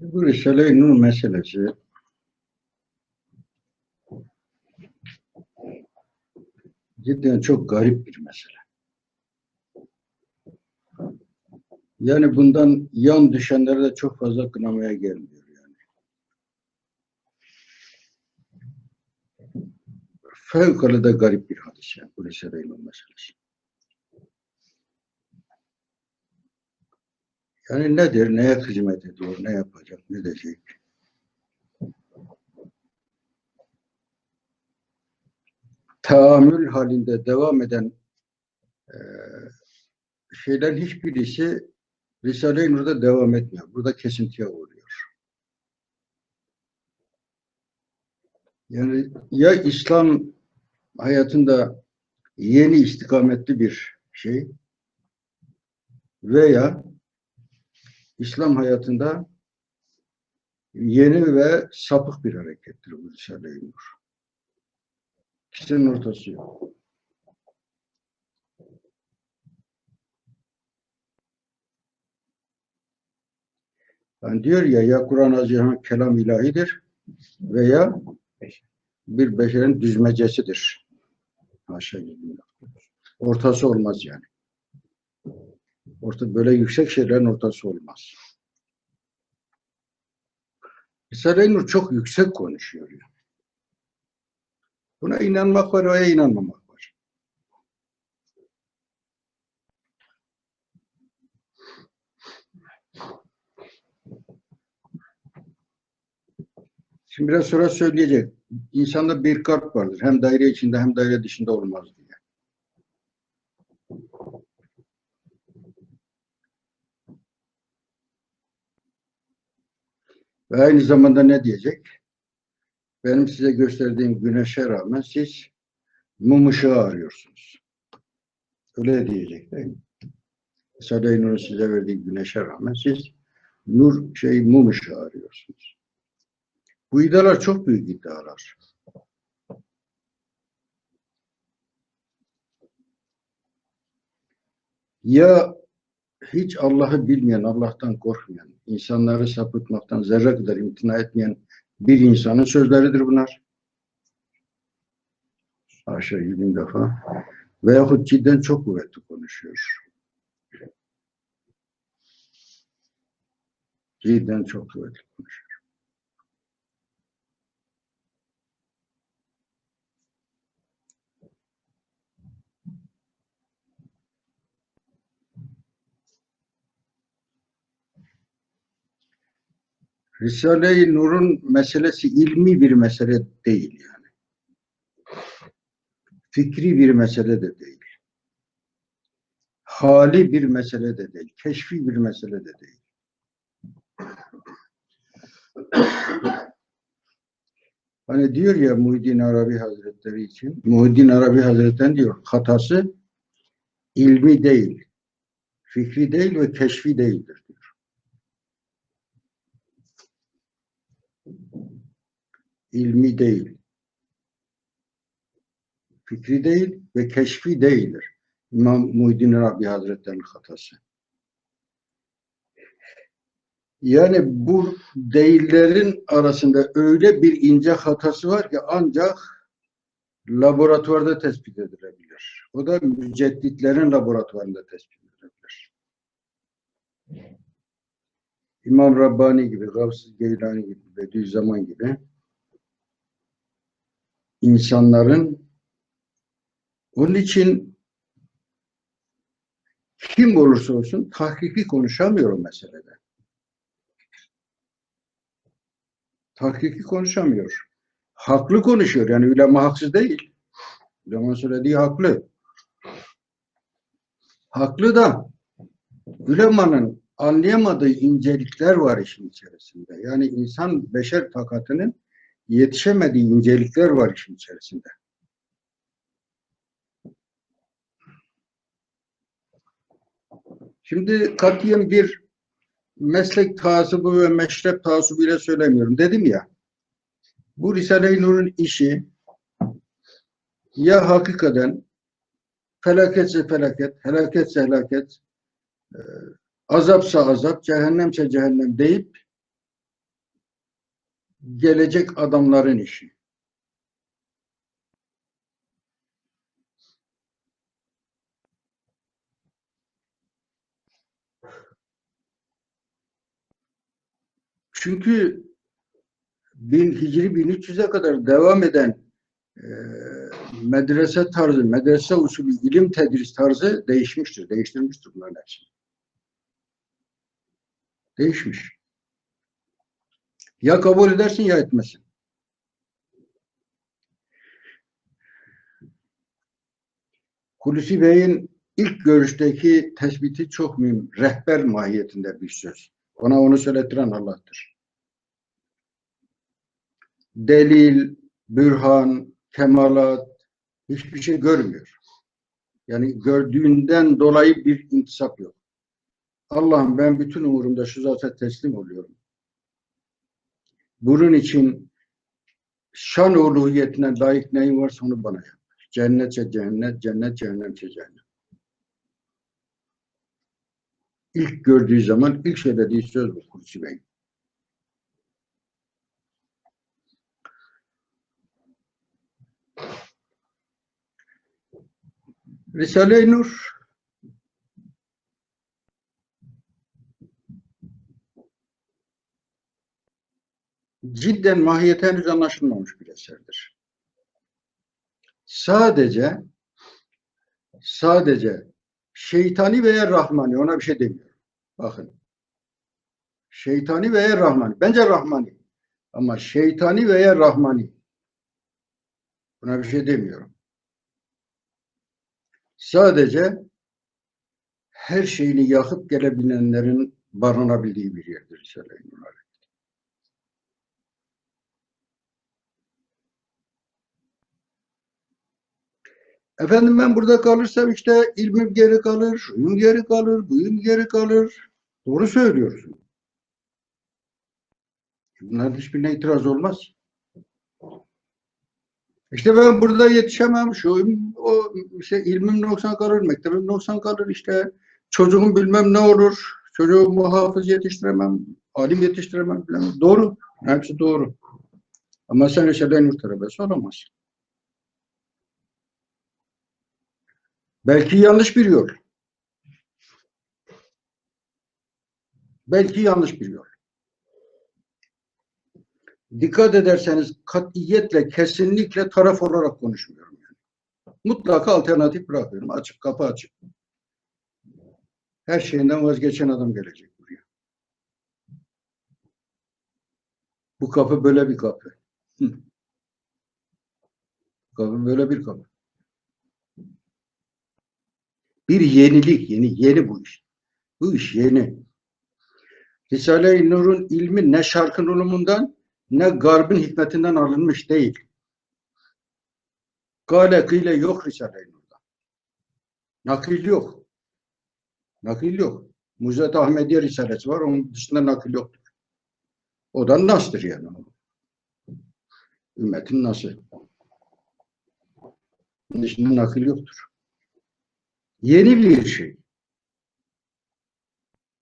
Bu Risale-i Nur meselesi cidden çok garip bir mesele. Yani bundan yan düşenlere de çok fazla kınamaya gelmiyor yani. Fevkalade garip bir hadis yani bu Risale-i Nur meselesi. Yani nedir, neye hizmet ediyor, ne yapacak, ne diyecek? Tahammül halinde devam eden eee şeylerin hiçbirisi Risale-i Nur'da devam etmiyor. Burada kesintiye uğruyor. Yani ya İslam hayatında yeni istikametli bir şey veya İslam hayatında yeni ve sapık bir harekettir bu Risale-i Nur. İkisinin ortası yok. Yani diyor ya ya Kur'an-ı Azimüşşan kelam ilahidir veya bir beşerin düzmecesidir. Haşa. Ortası olmaz yani. Orta, böyle yüksek şeylerin ortası olmaz. Risale-i Nur çok yüksek konuşuyor. Yani. Buna inanmak var, oraya inanmamak var. Şimdi biraz sonra söyleyecek. İnsanda bir kalp vardır. Hem daire içinde hem daire dışında olmaz diye. Ve aynı zamanda ne diyecek? Benim size gösterdiğim güneşe rağmen siz mum ışığı arıyorsunuz. Öyle diyecek değil mi? Risale-i size verdiği güneşe rağmen siz nur şey mum ışığı arıyorsunuz. Bu iddialar çok büyük iddialar. Ya hiç Allah'ı bilmeyen, Allah'tan korkmayan, insanları sapıtmaktan zerre kadar imtina etmeyen bir insanın sözleridir bunlar. Haşa bin defa. Veyahut cidden çok kuvvetli konuşuyor. Cidden çok kuvvetli konuşuyor. Risale-i Nur'un meselesi ilmi bir mesele değil yani. Fikri bir mesele de değil. Hali bir mesele de değil. Keşfi bir mesele de değil. Hani diyor ya Muhyiddin Arabi Hazretleri için, Muhyiddin Arabi Hazretleri diyor hatası ilmi değil, fikri değil ve keşfi değildir diyor. İlmi değil, fikri değil ve keşfi değildir. İmam Muhyiddin Arabi Hazretleri'nin hatası. Yani bu değillerin arasında öyle bir ince hatası var ki ancak laboratuvarda tespit edilebilir. O da mücedditlerin laboratuvarında tespit edilebilir. İmam Rabbani gibi, Gavs-ı Geylani gibi, Bediüzzaman gibi insanların onun için kim olursa olsun tahkiki konuşamıyor o meselede. Tahkiki konuşamıyor. Haklı konuşuyor. Yani ulema haksız değil. Ulema söylediği haklı. Haklı da ulemanın anlayamadığı incelikler var işin içerisinde. Yani insan beşer takatının yetişemediği incelikler var işin içerisinde. Şimdi katiyen bir meslek taassubu ve meşrep taassubu ile söylemiyorum. Dedim ya, bu Risale-i Nur'un işi ya hakikaten felaketse felaket, helaketse helaket, e, azapsa azap, cehennemse cehennem deyip gelecek adamların işi. Çünkü bin, Hicri 1300'e kadar devam eden e, medrese tarzı, medrese usulü ilim tedris tarzı değişmiştir, değiştirmiştir bunların hepsini. Değişmiş. Ya kabul edersin ya etmesin. Hulusi Bey'in ilk görüşteki tespiti çok mühim. Rehber mahiyetinde bir söz. Ona onu söylettiren Allah'tır. Delil, bürhan, kemalat hiçbir şey görmüyor. Yani gördüğünden dolayı bir intisap yok. Allah'ım ben bütün umurumda şu zata teslim oluyorum. Bunun için şan uluhiyetine layık neyin varsa onu bana yap. Cennetse cennet, cennet cehennemse cehennem. İlk gördüğü zaman ilk söylediği söz bu Kursi Bey. Risale-i Nur cidden mahiyeti henüz anlaşılmamış bir eserdir. Sadece sadece şeytani veya rahmani ona bir şey demiyorum. Bakın. Şeytani veya rahmani. Bence rahmani. Ama şeytani veya rahmani. Buna bir şey demiyorum. Sadece her şeyini yakıp gelebilenlerin barınabildiği bir yerdir Risale-i Efendim ben burada kalırsam işte ilmim geri kalır, şuyum geri kalır, buyum geri kalır. Doğru söylüyorsun. Bunların hiçbirine itiraz olmaz. İşte ben burada yetişemem, şuyum, o işte ilmim noksan kalır, mektebim noksan kalır, işte çocuğum bilmem ne olur, çocuğu muhafız yetiştiremem, alim yetiştiremem falan. Doğru, hepsi doğru. Ama sen işte ben talebesi olamazsın. Belki yanlış bir yol. Belki yanlış bir yol. Dikkat ederseniz katiyetle, kesinlikle taraf olarak konuşmuyorum. Yani. Mutlaka alternatif bırakıyorum. Açık, kapı açık. Her şeyinden vazgeçen adam gelecek buraya. Bu kapı böyle bir kapı. Hı. Kapı böyle bir kapı. Bir yenilik, yeni yeni bu iş. Bu iş yeni. Risale-i Nur'un ilmi ne şarkın ulumundan ne garbın hikmetinden alınmış değil. Gale kıyle yok Risale-i Nur'da. Nakil yok. Nakil yok. Muzet Ahmediye Risalesi var. Onun dışında nakil yoktur. O da nastır yani. Ümmetin nası. Onun dışında nakil yoktur. Yeni bir şey.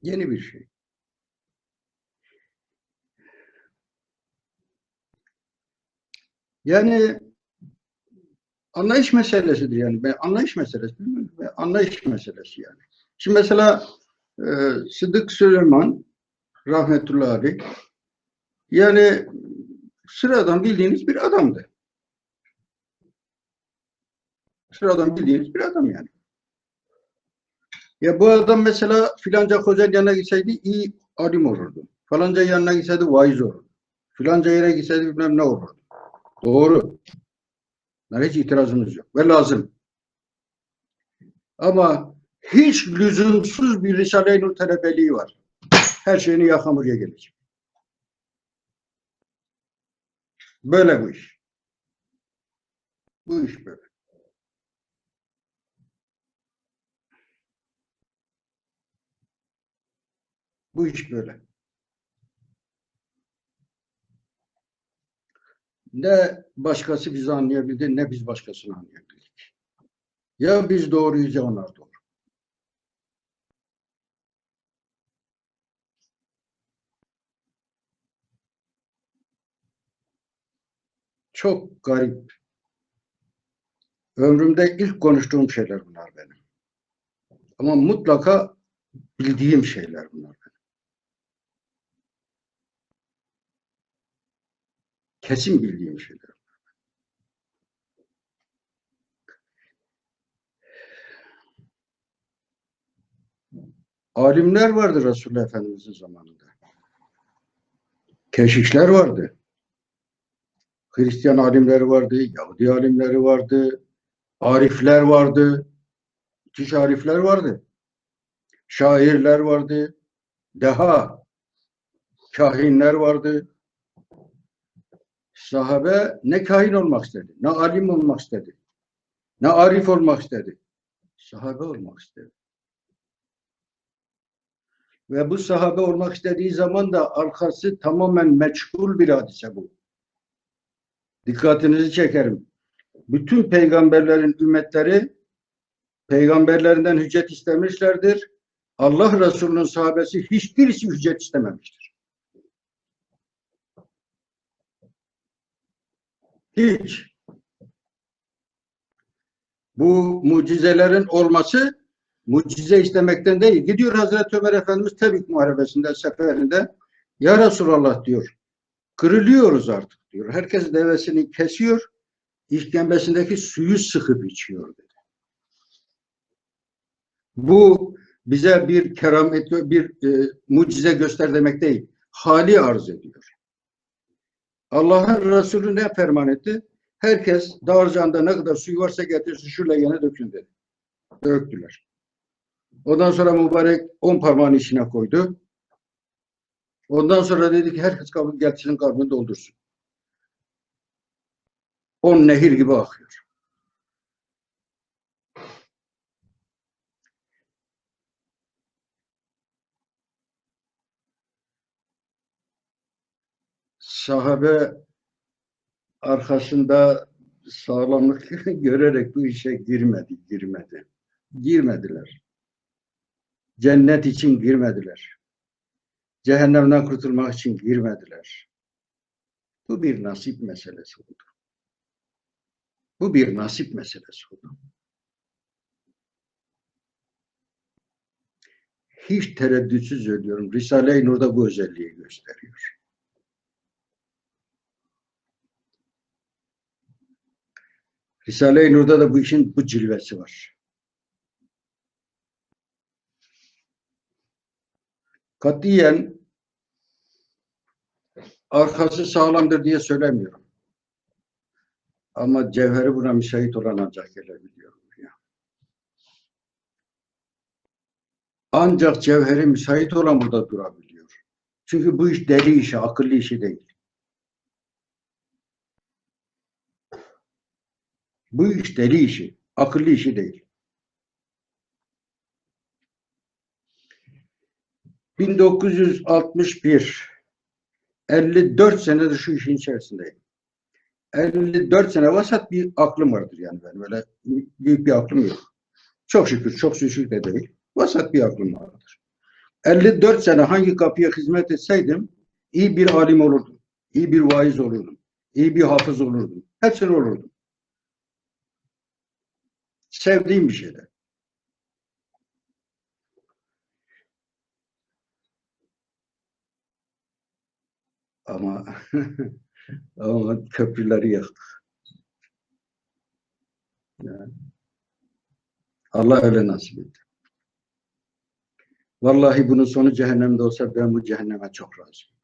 Yeni bir şey. Yani anlayış meselesidir yani. Anlayış meselesi, anlayış meselesi yani. Şimdi mesela e, Sıdık Süleyman rahmetullahi yani sıradan bildiğiniz bir adamdı. Sıradan bildiğiniz bir adam yani. Ya bu adam mesela filanca hocanın yanına gitseydi iyi alim olurdu. Falanca yanına gitseydi vaiz olurdu. Filanca yere gitseydi bilmem ne olurdu. Doğru. Yani hiç itirazımız yok. Ve lazım. Ama hiç lüzumsuz bir Risale-i Nur talebeliği var. Her şeyini yakan buraya gelecek. Böyle bu iş. Bu iş böyle. Bu iş böyle. Ne başkası bizi anlayabildi ne biz başkasını anlayabildik. Ya biz doğruyuz ya onlar doğru. Çok garip. Ömrümde ilk konuştuğum şeyler bunlar benim. Ama mutlaka bildiğim şeyler bunlar benim. Kesin bildiğim şeyler. Alimler vardı Resulullah Efendimiz'in zamanında. Keşişler vardı. Hristiyan alimleri vardı, Yahudi alimleri vardı, arifler vardı, müthiş arifler vardı. Şairler vardı, deha, kahinler vardı. Sahabe ne kahin olmak istedi, ne alim olmak istedi, ne arif olmak istedi. Sahabe olmak istedi. Ve bu sahabe olmak istediği zaman da arkası tamamen meçhul bir hadise bu. Dikkatinizi çekerim. Bütün peygamberlerin ümmetleri peygamberlerinden hüccet istemişlerdir. Allah Resulü'nün sahabesi hiçbirisi hüccet istememiştir. Hiç. Bu mucizelerin olması mucize istemekten değil. Gidiyor Hazreti Ömer Efendimiz Tebük Muharebesi'nde, seferinde Ya Resulallah diyor. Kırılıyoruz artık diyor. Herkes devesini kesiyor. işkembesindeki suyu sıkıp içiyor dedi. Bu bize bir keramet, bir e, mucize göster demek değil. Hali arz ediyor. Allah'ın Resulü ne ferman etti? Herkes dağarcağında ne kadar suyu varsa getirsin şu leğene dökün dedi. Döktüler. Ondan sonra mübarek on parmağını içine koydu. Ondan sonra dedi ki herkes kabı getirsin kabını doldursun. On nehir gibi akıyor. Sahabe arkasında sağlamlık görerek bu işe girmedi, girmedi. Girmediler. Cennet için girmediler. Cehennemden kurtulmak için girmediler. Bu bir nasip meselesi oldu. Bu bir nasip meselesi oldu. Hiç tereddütsüz söylüyorum. Risale-i Nur'da bu özelliği gösteriyor. Risale-i Nur'da da bu işin bu cilvesi var. Katiyen arkası sağlamdır diye söylemiyorum. Ama cevheri buna müsait olan ancak gelebiliyor. Ya. Ancak cevheri müsait olan burada durabiliyor. Çünkü bu iş deli işi, akıllı işi değil. Bu iş deli işi, akıllı işi değil. 1961 54 senedir şu işin içerisindeyim. 54 sene vasat bir aklım vardır yani ben böyle büyük bir aklım yok. Çok şükür, çok şükür de değil. Vasat bir aklım vardır. 54 sene hangi kapıya hizmet etseydim iyi bir alim olurdum. iyi bir vaiz olurdum. iyi bir hafız olurdum. Hepsini olurdum. Sevdiğim bir şeyler. Ama ama köprüleri yaktık. Yani, Allah öyle nasip etti. Vallahi bunun sonu cehennemde olsa ben bu cehenneme çok razıyım.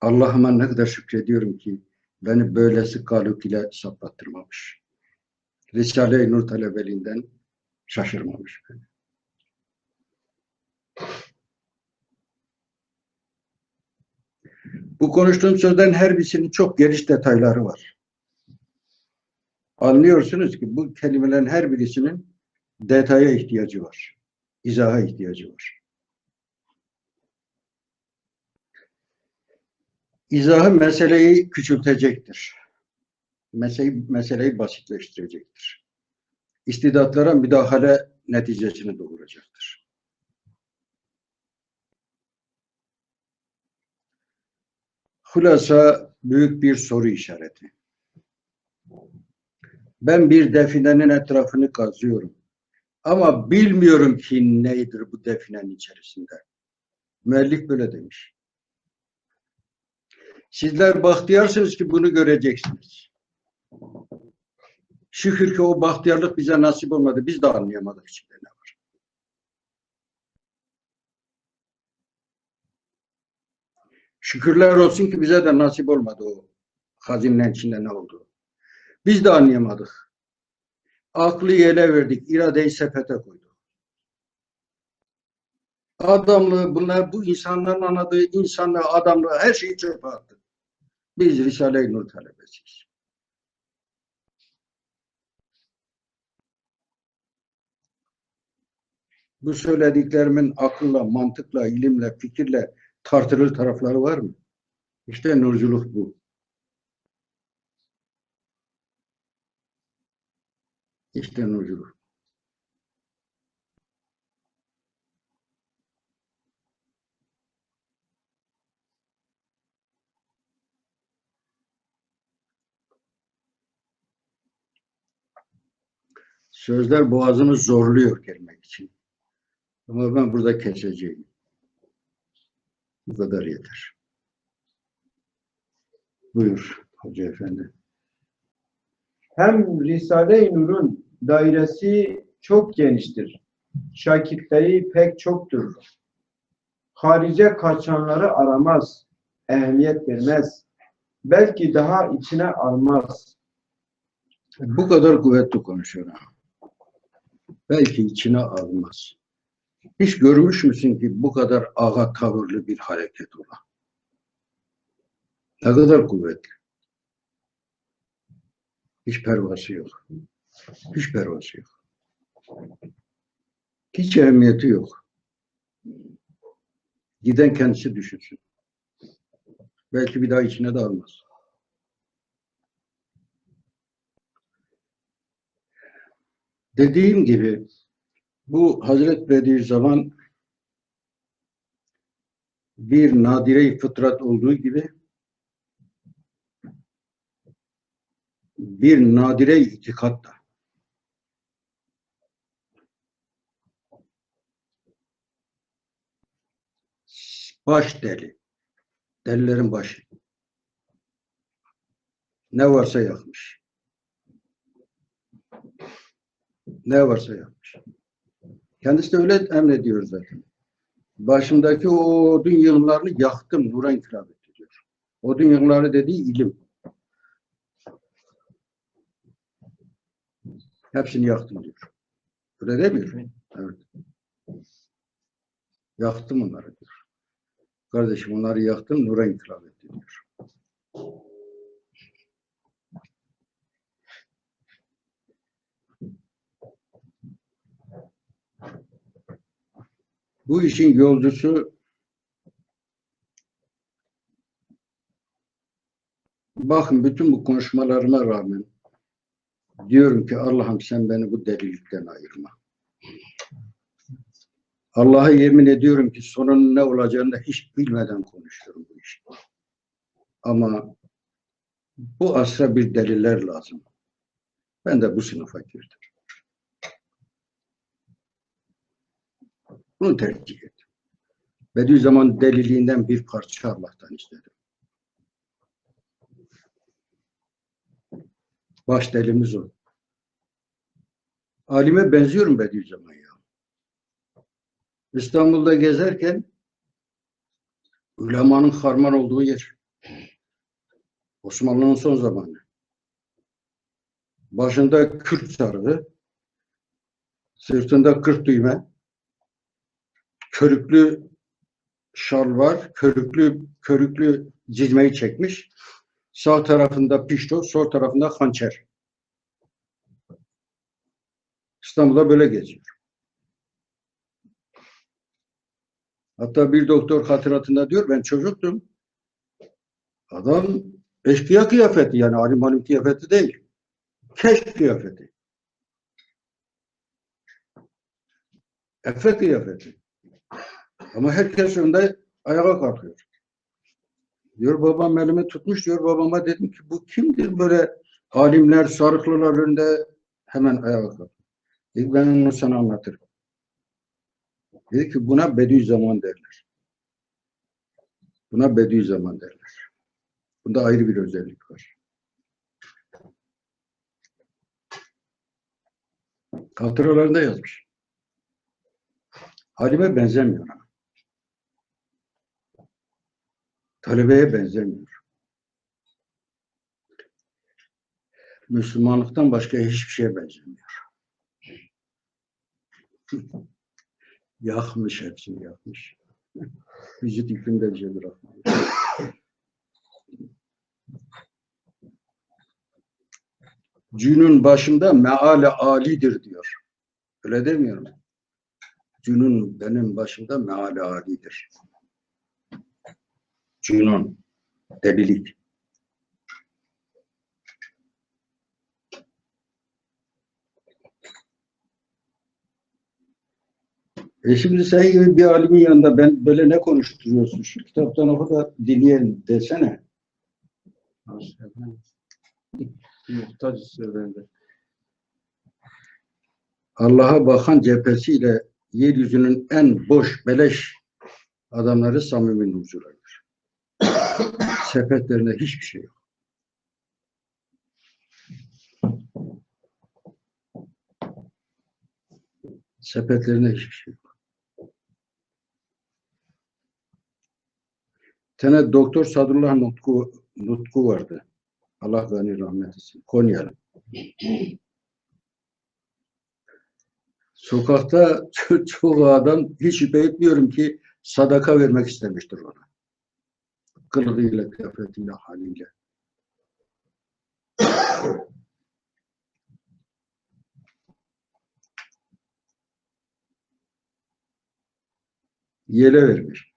Allah'ıma ne kadar şükrediyorum ki beni böylesi galuk ile saplattırmamış. Risale-i Nur talebeliğinden şaşırmamış beni. Bu konuştuğum sözlerin her birisinin çok geniş detayları var. Anlıyorsunuz ki bu kelimelerin her birisinin detaya ihtiyacı var. İzaha ihtiyacı var. İzahı meseleyi küçültecektir. Meseleyi, meseleyi basitleştirecektir. İstidatlara müdahale neticesini doğuracaktır. Hulasa büyük bir soru işareti. Ben bir definenin etrafını kazıyorum. Ama bilmiyorum ki neydir bu definenin içerisinde. Müellif böyle demiş. Sizler bahtiyarsınız ki bunu göreceksiniz. Şükür ki o bahtiyarlık bize nasip olmadı. Biz de anlayamadık içinde ne var. Şükürler olsun ki bize de nasip olmadı o hazinenin içinde ne oldu. Biz de anlayamadık. Aklı yele verdik, iradeyi sepete koyduk. Adamlığı, bunlar bu insanların anladığı insanlığı, adamlığı her şeyi çöpe attık. Biz Risale-i Nur talebesiyiz. Bu söylediklerimin akılla, mantıkla, ilimle, fikirle tartılır tarafları var mı? İşte nurculuk bu. İşte nurculuk. Sözler boğazımı zorluyor gelmek için. Ama ben burada keseceğim. Bu kadar yeter. Buyur Hoca Efendi. Hem Risale-i Nur'un dairesi çok geniştir. Şakirtleri pek çoktur. Harice kaçanları aramaz, ehemmiyet vermez. Belki daha içine almaz. Bu kadar kuvvetli konuşuyor. Belki içine almaz. Hiç görmüş müsün ki bu kadar ağa tavırlı bir hareket olan? Ne kadar kuvvetli. Hiç pervası yok. Hiç pervası yok. Hiç ehemmiyeti yok. Giden kendisi düşünsün. Belki bir daha içine de almaz. Dediğim gibi bu Hazret Bediüzzaman bir nadire-i fıtrat olduğu gibi bir nadire-i itikat da. Baş deli. Delilerin başı. Ne varsa yakmış. Ne varsa yapmış. Kendisi de öyle emrediyor zaten. Başımdaki o odun yığınlarını yaktım, nura inkılap etti diyor. Odun yığınları dediği ilim. Hepsini yaktım diyor. Öyle demiyor. Evet. Yaktım onları diyor. Kardeşim onları yaktım, nura inkılap etti diyor. Bu işin yolcusu bakın bütün bu konuşmalarıma rağmen diyorum ki Allah'ım sen beni bu delilikten ayırma. Allah'a yemin ediyorum ki sonunun ne olacağını da hiç bilmeden konuşuyorum bu işi. Ama bu asra bir deliller lazım. Ben de bu sınıfa girdim. Bunu tercih ettim. Bediüzzaman deliliğinden bir parça Allah'tan istedim. Baş delimiz o. Alime benziyorum Bediüzzaman ya. İstanbul'da gezerken ulemanın harman olduğu yer. Osmanlı'nın son zamanı. Başında Kürt sarığı, sırtında kırk düğme, körüklü şal var, körüklü körüklü cizmeyi çekmiş. Sağ tarafında pişto, sol tarafında hançer. İstanbul'da böyle geziyor. Hatta bir doktor hatıratında diyor ben çocuktum. Adam eşkıya kıyafeti yani alim alim kıyafeti değil. Keşf kıyafeti. Efe kıyafeti. Ama herkes önünde ayağa kalkıyor. Diyor babam elimi tutmuş diyor babama dedim ki bu kimdir böyle alimler sarıklılar önünde hemen ayağa kalktı. Dedi, ben onu sana anlatırım. Dedi ki buna Bediüzzaman derler. Buna Bediüzzaman derler. Bunda ayrı bir özellik var. Hatıralarında yazmış. Halime benzemiyor ama. Talebeye benzemiyor. Müslümanlıktan başka hiçbir şeye benzemiyor. yakmış hepsini yakmış. Vücut yükümde bir şey bırakmamış. Cünün başında meale alidir diyor. Öyle demiyor mu? Cünün benim başımda meale alidir. Cünun, delilik. E şimdi sen gibi bir alimin yanında ben böyle ne konuşturuyorsun? Şu kitaptan oku da dinleyelim desene. Muhtaç söylendi. Allah'a bakan cephesiyle yeryüzünün en boş, beleş adamları samimi nurculardır. Sepetlerinde hiçbir şey yok. Sepetlerinde hiçbir şey yok. Tane Doktor Sadullah Nutku, Nutku vardı. Allah gani rahmet etsin. Konyalı. Sokakta ço- çoğu adam hiç şüphe etmiyorum ki sadaka vermek istemiştir ona. Kılığıyla, kıyafetiyle, haliyle. Yele vermiş.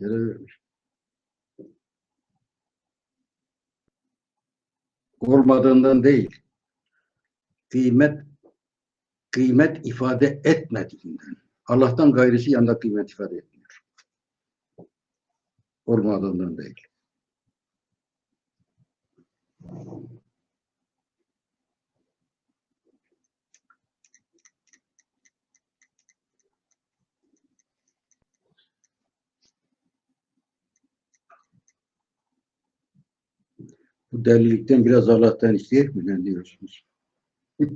Yele vermiş. Olmadığından değil. Kıymet kıymet ifade etmediğinden. Allah'tan gayrisi yanında kıymet ifade etmiyor. Olmadığından değil. Bu delilikten biraz Allah'tan isteyek mi ne diyorsunuz?